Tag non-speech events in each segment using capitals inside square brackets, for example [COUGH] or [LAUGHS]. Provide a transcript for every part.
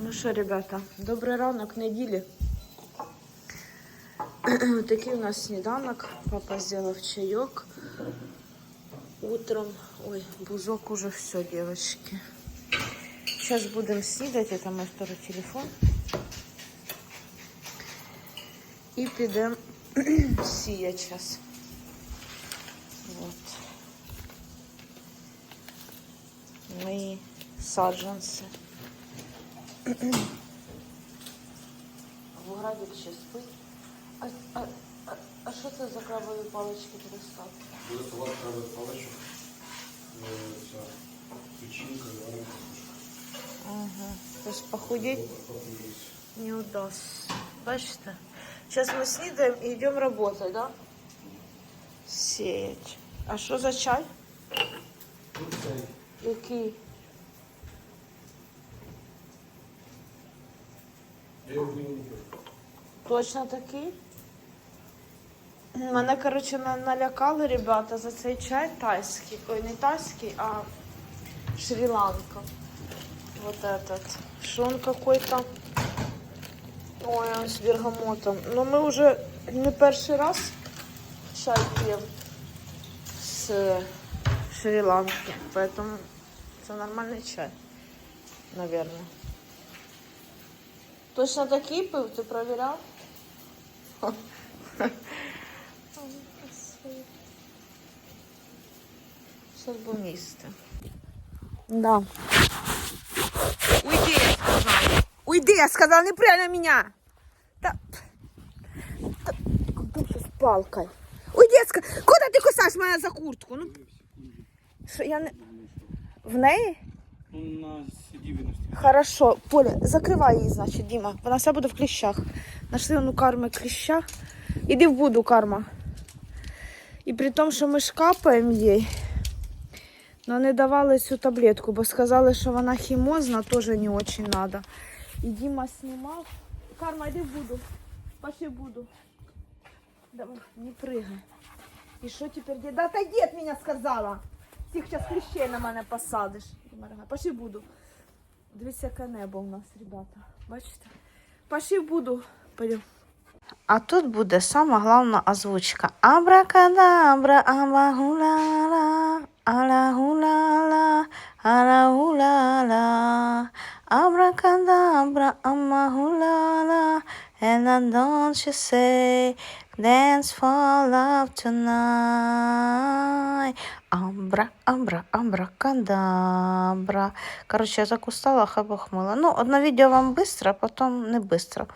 Ну що, ребята, добрий ранок неділі. [CLEARS THROAT] Такий у нас сніданок. Папа зробив чайок. Утром. Ой, бузок уже все, девочки. Сейчас будем снідати, это мой второй телефон. І підемо [CLEARS THROAT] сіяти зараз. Вот. Мої саджанці. Воградик ще спить. А, а, а, а що це за крабові палички ти достав? Буде салат крабових паличок. Е, Ця печінка, варена Ага. Тобто похудеть не удастся. Бачите? Сейчас мы снідаємо і йдемо работать, да? Сіять. А що за чай? Який? я його не люблю. Точно такий? Мене, коротше, на- налякали ребята за цей чай тайський. Ой, не тайський, а Шри-Ланка. Вот этот. Что он какой-то... Ой, он с бергамотом. Но мы уже не перший раз чай пьем с э, Шри-Ланки. Поэтому это нормальный чай, наверное. Точно такий пив? Ти провіряв? Сейчас будем їсти. Да. Уйди, я сказала. Уйди, я сказала, не прямо на меня. Да. да. Куда ты с палкой? Уйди, я сказала. Куда ти кусаєш мене за куртку? Ну, що, я не... В неї? Ну, на сидівності. Хорошо, Поля, закривай її, значить, Діма. Вона вся буде в кліщах. Нашли ну карми кліща. Іди в буду, карма. І при тому, що ми ж їй, але не давали цю таблетку, бо сказали, що вона хімозна, теж не дуже треба. І Діма знімав. Карма, йди в буду. Пошли в буду. Давай, не пригай. І що тепер? Да отойди від мене, сказала. Всіх зараз кліщей на мене посадиш. Пошли в буду. Дивіться, яке небо у нас, ребята. Бачите? Пошли буду. Пойдем. А тут буде сама головна озвучка. Абракадабра, абагулала, алагулала, алагулала. Абракадабра, амагулала. And I you say, dance for love tonight. Абра, абра, абракадабра. Короче, я так устала, хабах мыла. Ну, одно видео вам быстро, а потом не быстро.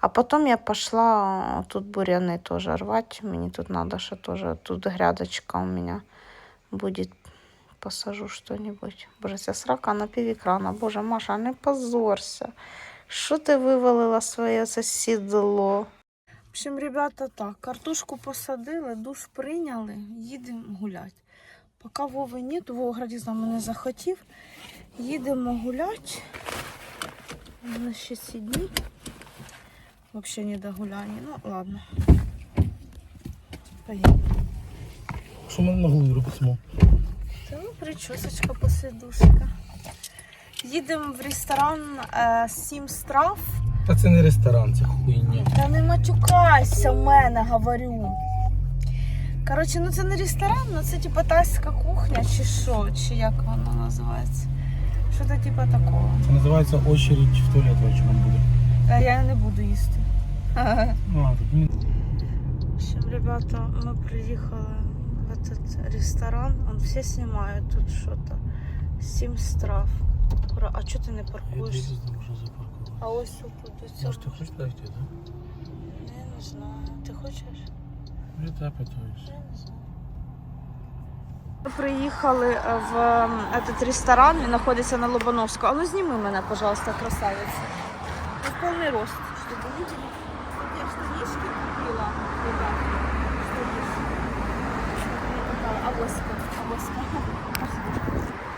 А потом я пошла тут буряны тоже рвать. Мне тут надо, что тоже тут грядочка у меня будет. Посажу что-нибудь. Боже, ця срака на півекрана. Боже, Маша, не позорся. Що ти вивалила своє це сідло? В общем, ребята, так, картошку посадили, душ прийняли, їдемо гуляти. Поки Вови нет, Вова з нами не захотів. Їдемо гуляти. У нас ще ці дні. Взагалі не до гуляння. Ну, ладно. Поїдемо. Що ми на голову робимо? Та ну, причосочка посидушка. Їдемо в ресторан е, Сім страв. Та це не ресторан, це хуйня. Та не матюкайся в мене, говорю. Коротше, ну це не ресторан, ну це типа тайська кухня, чи що, чи як воно називається. Що то типа такого. Це називається очередь в туалет вечором буде. А я не буду їсти. [LAUGHS] Ну, общем, ребята, мы приехали в этот ресторан. Он все снимают тут что-то. Сім страв. Ура, А чого ти не Я паркуєш? дивлюсь, можна запаркувати. А ось тут до Може, ти цього. хочеш дойти, так? Я не знаю. Ти хочеш? Я тебе питаюсь. Ми приїхали в ем, этот ресторан, він знаходиться на Лобановську. А ну зніми мене, пожалуйста, красавиця. Ну, повний рост. Щоб ви видели. От я штанишки купила, ребята. Штанишки. Авоська, авоська.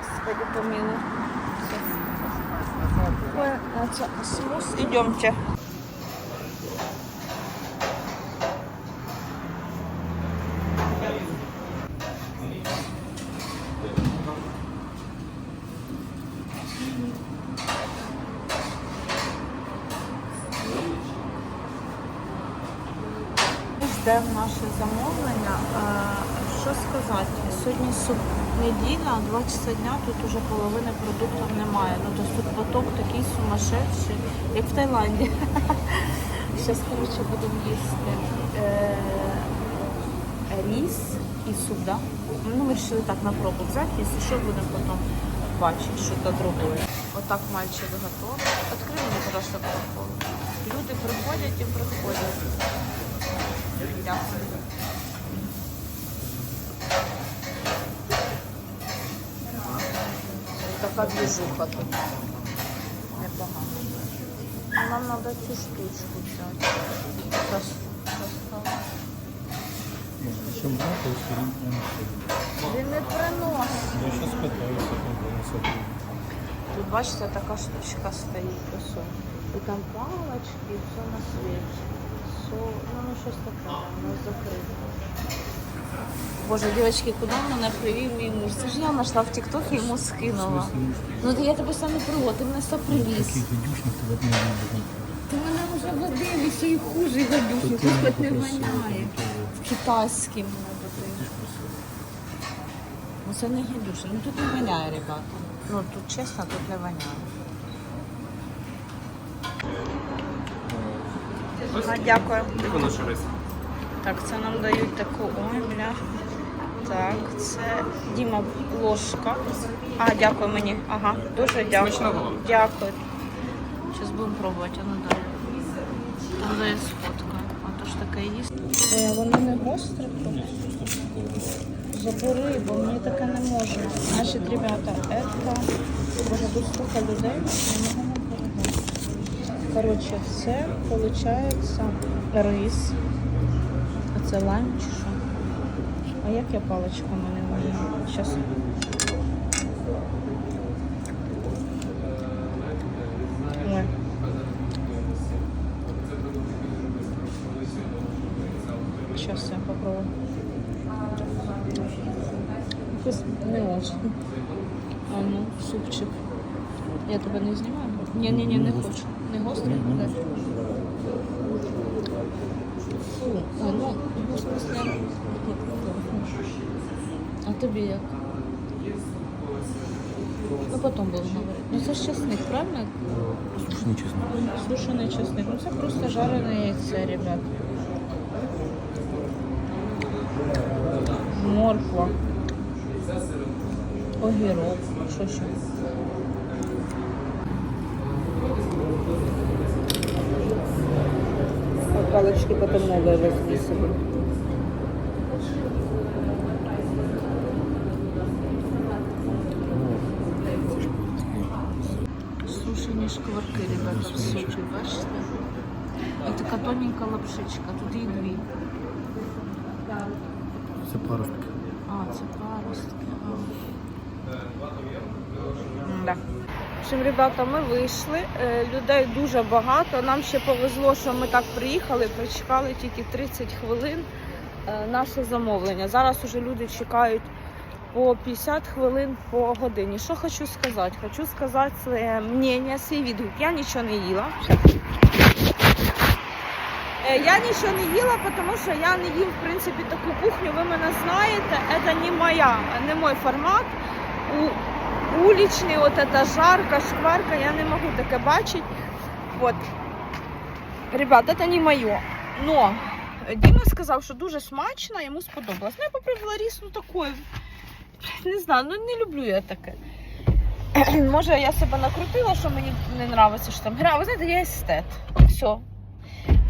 Господи, помилуй. Соус. Идемте. Де в наше замовлення? Що сказати? Сьогодні неділя, суб... неділя, 2 часа дня, тут уже половини продуктів немає. Ну, тобто тут поток такий сумасшедший, як в Таїланді. [LAUGHS] Зараз, коротше, будемо їсти е, ріс і суп? Ну, ми вирішили так на пробу взяти, якщо що, будемо потім бачити, що то другое. Отак мальчик готовий. Открий мені, пожалуйста. Люди приходять і приходять. Дякую. Така движуха тут. Непогано. Нам треба цю штучку взяти. Розстала. Можна ще брати, якщо він приносить. Він не приносить. Я щас питаюся, як приносити. Тут, бачите, така штучка стоїть. Ось. І там палочки, і все на світі. Ну, ну щось таке, воно закрите. Боже, дівчатки, куди мене привів мій муж? Це ж я знайшла в Тік-Ток і йому скинула. Ну то я тебе саме привод, ти мене все привіз. Ти мене вже водив, і ще й хуже гадюшник, тут хоч не воняє. там Китайським мене водив. Ну це не гадюшник, ну тут не воняє, ребята. Ну тут чесно, тут не воняє. Дякую. Так, це нам дають таку. Ой, бля. Так, це Діма ложка. А, дякую мені. Ага, дуже дякую. Смачного. Дякую. Зараз будемо пробувати, а ну дай. Там дай сфоткаю. А то ж таке їсти. А воно не гостре. Забери, бо мені таке не можна. Значить, ребята, это... Боже, тут столько людей, не можу передати. Коротше, це виходить рис. А це лайм чи що? А як я паличками не можу? Зараз. Ой. Сейчас я попробую. Не очень. А ну, супчик. Я тебе не знімаю? Ні, ні, ні, не хочу. Не гострий? Не. Фу, ну, А тобі як? Ну, потім будемо говорити. Ну, це ж чесник, правильно? Слушай, чесно. Сушений чесник. Ну, це просто жарене яйце, ребят. Морква. Огірок. Що ще? Палочки потім надо возьми собі. Сушені ребята, в супі, бачите? І така тоненька лапшичка, тут їх дві. Це паростки. А, це паростки. Да. В общем, ребята, ми вийшли. Е, Людей дуже багато. Нам ще повезло, що ми так приїхали, прочекали тільки 30 хвилин е, наше замовлення. Зараз уже люди чекають по 50 хвилин по годині. Що хочу сказати? Хочу сказати своє мнення, свій відгук. Я нічого не їла. Е, Я нічого не їла, тому що я не їм в принципі таку кухню. Ви мене знаєте, це не моя, не мой формат. У, уличний, от эта жарка, шкварка, я не можу таке бачити. Вот. Ребят, це не моє. Но Діма сказав, що дуже смачно, йому сподобалось. Ну, я попробувала ріс, ну такой. Не знаю, ну не люблю я таке. [CLEARS THROAT] Може, я себе накрутила, що мені не подобається, що там гра. Ви знаєте, я естет. Все.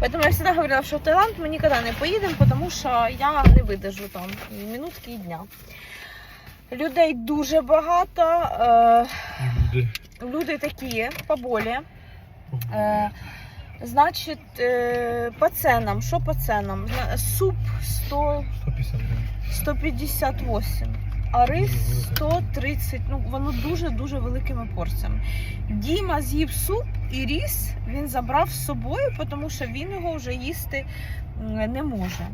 Поэтому я всегда говорила, что в Таиланд мы никогда не поїдемо, потому що я не видержу там минутки і дня. Людей дуже багато. Е, Люди. люди такі поболі. Е, значить, е, по ценам, що по ценам? Суп 100, 158, а рис 130. Ну, воно дуже-дуже великими порціями. Діма з'їв суп і ріс він забрав з собою, тому що він його вже їсти не може.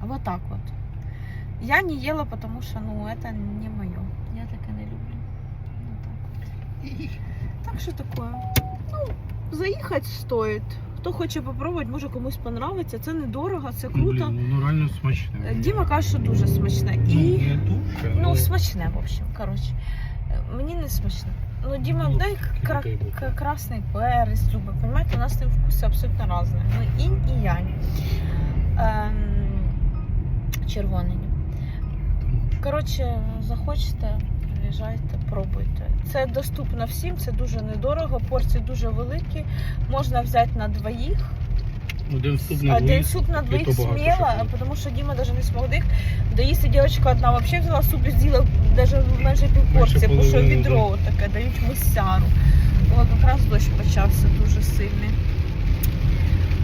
Вот так от. Я не їла, тому що ну, це не моє. Я таке не люблю. Вот так, так що таке? Ну, заїхати стоїть. Хто хоче попробувати, може комусь понравиться. Це недорого, це круто. Блін, ну реально смачне. Е, Діма каже, що дуже смачне. Ну, І не дуже, ну але- смачне, в общем. Коротше, Е, мені не смачне. Ну, Діма, Ну, дай кра- окей, окей. к- красний перець, любить. Понимаете, у нас ним вкуси абсолютно різні. Ну, інь і янь. Ем, червоний. Коротше, захочете, приїжджайте, пробуйте. Це доступно всім, це дуже недорого, порції дуже великі. Можна взяти на двоїх. Один суп на Один суп на двоих смело, потому что Дима даже не смог их доїсти. Девочка одна вообще взяла суп і з'їла даже менше півпорції, тому що відро таке дають мисяру. От якраз дощ почався дуже сильний.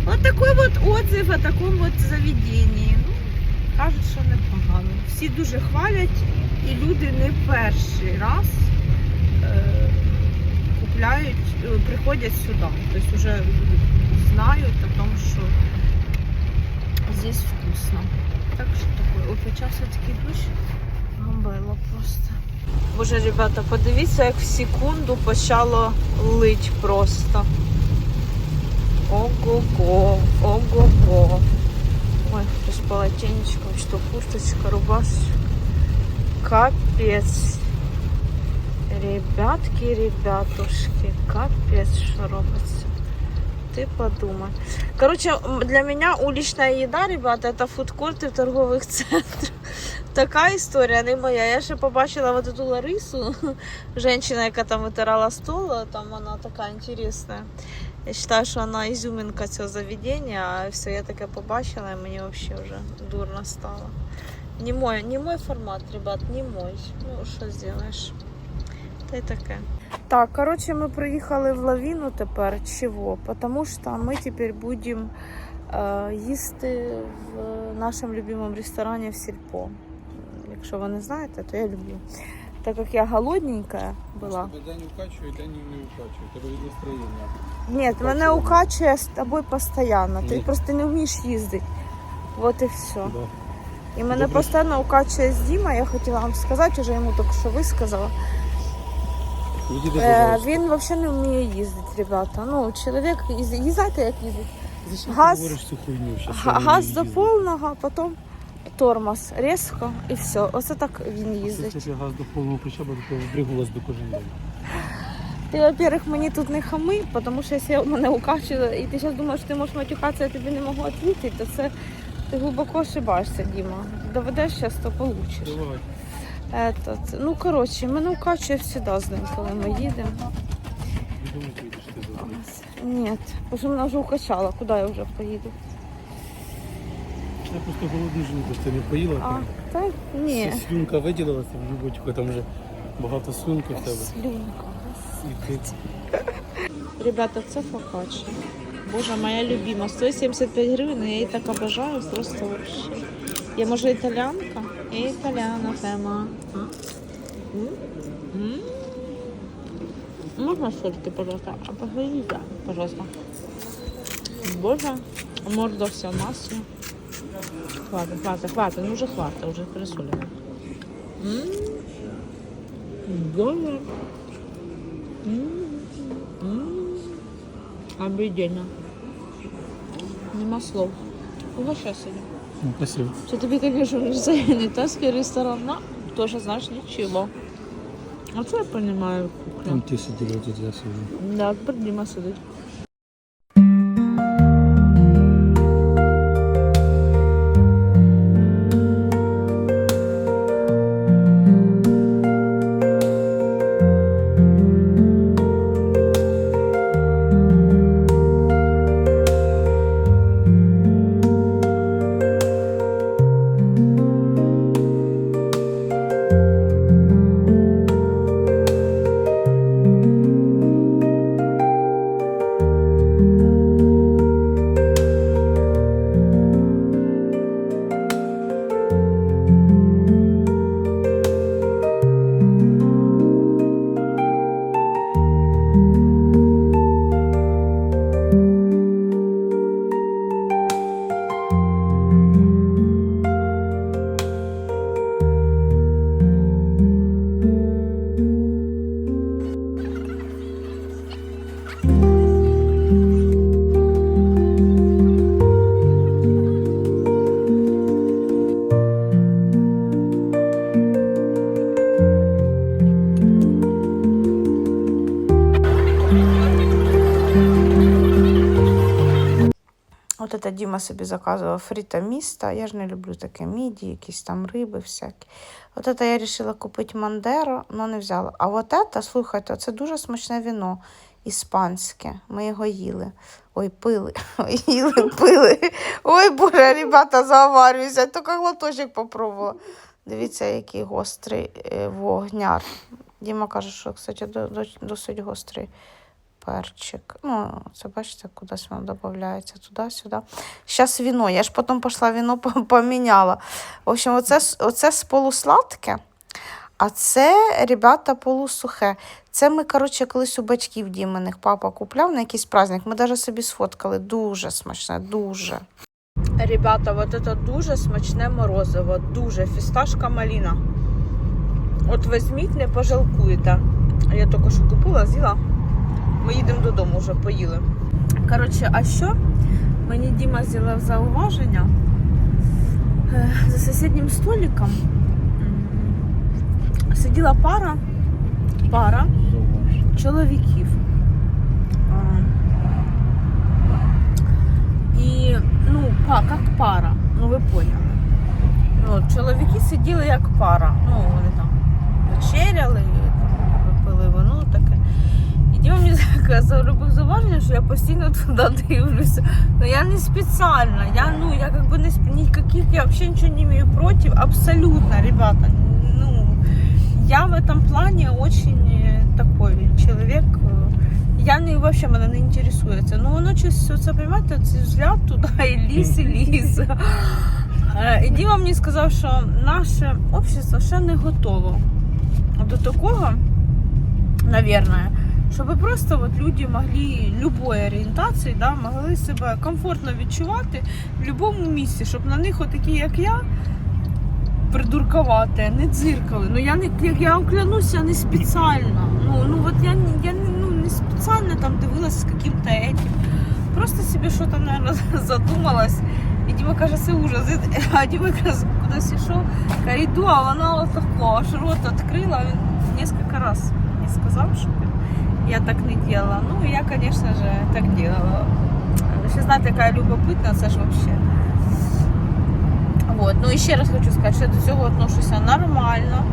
От такий от отзыв о такому от заведенні. Кажуть, що непогано. Всі дуже хвалять, і люди не перший раз е, купляють, е, приходять сюди. Тобто вже знають о том, що здесь вкусно. Так що такое. Ой, почався такий дощ. Гамбело просто. Боже, ребята, подивіться, як в секунду почало лить просто. Ого-го, ого-го. Ой, хтось полотенечком, що курточка, рубашечка. Капець. Ребятки, ребятушки, капець, що робиться. Ты подумай. Короче, м, для меня уличная еда, ребята, это фудкорты в торговых центрах. [LAUGHS] Така історія не моя. Я ще побачила вот эту Ларису, [LAUGHS] женщина, яка там витирала стол, там вона така інтересна. Я вважаю, що вона ізюминка цього заведення, а все, я таке побачила, і мені взагалі вже дурно стало. Не мой, не мой формат, ребят, не мой. Ну, що зробиш? Та й таке. Так, короче, мы приїхали в лавіну тепер. Чого? Потому що ми тепер будемо е, їсти в нашому любимому ресторані в Сільпо. Якщо ви не знаєте, то я люблю. Так як я голодненька була. Тебе день укачує, день не укачує. Тебе від настроєння. Ні, мене укачує з тобою постійно. Ти Ні. просто не вмієш їздити. Вот і все. Да. І мене Добре. постійно укачує з Діма. Я хотіла вам сказати, вже йому тільки що висказала. Е, пожалуйста. він взагалі не вміє їздити, ребята. Ну, чоловік, їз- їй як їздить? Зачем газ- ти говориш цю хуйню? Щас Га- Газ їздю. до повного, потім тормоз різко і все. Оце так він їздить. Газ до повного то вбригувалась до кожен день. Ти, во-первых, мені тут не хами, тому що якщо мене укачує, і ти зараз думаєш, що ти можеш матюкатися, я тобі не можу відповідати, то це ти глибоко ошибаєшся, Діма. Доведеш зараз, то получиш. Давай. Этот, ну, коротше, мене укачує завжди з ним, коли ми їдемо. Ні, бо що мене вже укачала, куди я вже поїду? Я просто голодний жінка, ти не поїла. А, та ні. Слюнка виділилася в животику, там вже багато слюнки в тебе. Слюнка. Ребята, це фокачча. Боже, моя любима. 175 гривень, я її так обожаю, просто вообще. Я може італянка? Я італяна тема. Можна сольки, пожалуйста? А поговорите, пожалуйста. Боже, морда вся в масле. Хватит, хватит, хватит, ну уже хватит, уже пересолено. М? Боже. М. М. Обалденно. Нема слов. Угощай собі. Ну, спасибо. Це тобі, звісно, це не тайський ресторан, но теж знаєш нічого. Оце я розумію Там кухню. ти сиділа, тут я сиджу. Да, тепер Діма сидить. Діма собі заказував фріта міста. Я ж не люблю таке міді, якісь там риби всякі. От це я вирішила купити Мандеро, але не взяла. А от це, слухайте, це дуже смачне віно іспанське. Ми його їли. Ой, пили. [LAUGHS] Ой, їли, пили. Ой, боже, ребята, заварююся. Тільки глоточок попробувала. Дивіться, який гострий е, вогняр. Діма каже, що, кстати, до- до- досить гострий перчик. Ну, це бачите, кудись воно додається туди-сюди. Зараз віно. Я ж потім пішла віно поміняла. В общем, оце, оце з полусладке, а це, ребята, полусухе. Це ми, коротше, колись у батьків Дімених папа купляв на якийсь праздник. Ми навіть собі сфоткали. Дуже смачне, дуже. Ребята, вот это дуже смачне морозиво. Дуже фісташка маліна. От візьміть, не пожалкуєте. Я що купила, з'їла. Ми їдемо додому вже поїли. Коротше, а що? Мені Діма зробив зауваження Е, за сусіднім столиком сиділа пара, пара чоловіків. І, ну, па, як пара, ну ви поняли. Ну, чоловіки сиділи як пара. Ну, вони там вечеряли, там, випили вино таке. І Діма мені таке зробив зауваження, що я постійно туди дивлюся. Ну я не спеціально, я ну я как бы не сп- никаких, я вообще ничего не имею против, абсолютно, ребята. Ну, я в этом плане очень э, такой человек. э, Я не вообще мене не інтересується. Ну воно щось це, понимаєте, цей взгляд туди і ліс, і ліс. Е, І Діма мені сказав, що наше общество ще не готово до такого, наверное, щоб просто от люди могли любої орієнтації, да, могли себе комфортно відчувати в будь-якому місці, щоб на них отакі, як я, придуркувати, не дзиркали. Ну я не я вам клянуся, не спеціально. Ну, ну от я, я ну, не спеціально там дивилась з яким-то етим. Просто собі щось наверное, [LAUGHS] задумалась. І Діма каже, це ужас. А Діма якраз кудись йшов, каже, йду, а вона отако, аж рот відкрила. Він кілька разів мені сказав, що я так не делала. Ну, я, конечно же, так делала. Ще знаєте, яка я любопитна, це ж вообще. Вот. Ну і ще раз хочу сказати, що я до цього отношуся нормально.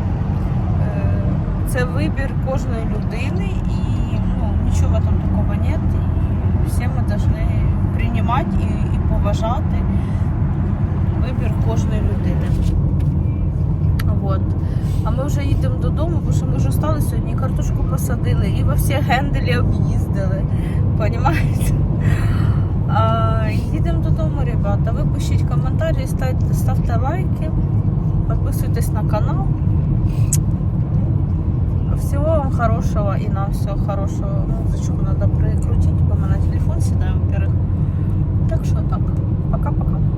Це вибір кожної людини і ну, нічого там такого нет. І всі ми повинні приймати і, і поважати вибір кожної людини. А ми вже їдемо додому, бо що ми вже стали сьогодні, картошку посадили, і во всі генделі об'їздили. Понімаєте? Їдемо додому, ребята. Ви пишіть коментарі, ставте, ставте лайки, підписуйтесь на канал. Всього вам хорошого і нам всього хорошого. Музичку треба прикрутити, бо мене телефон сідає вперед. Так що так. Пока-пока.